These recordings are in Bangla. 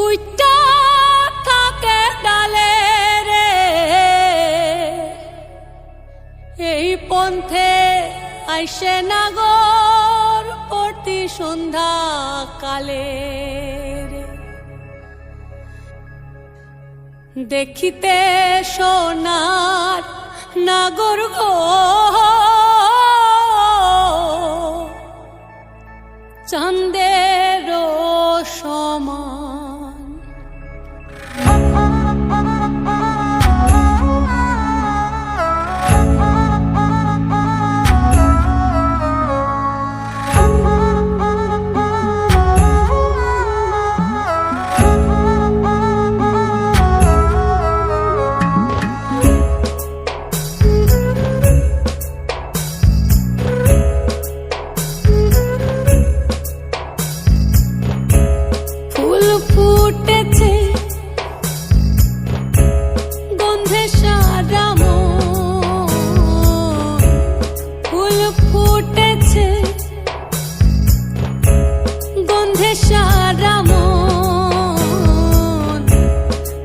ফুইটা থাকে ডালে এই পন্থে আইসে নাগর অতি সন্ধ্যা কালে দেখিতে সোনার নাগর গো। চান্দের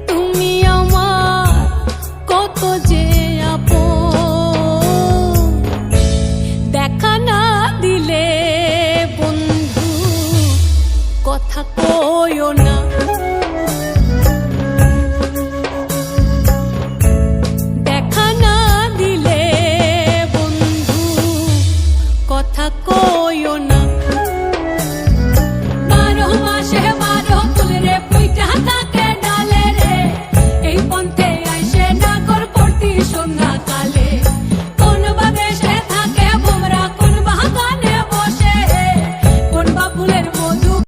তুমি কত যে দেখা না দিলে বন্ধু কথা কইও না। পড়তি সন্ধ্যা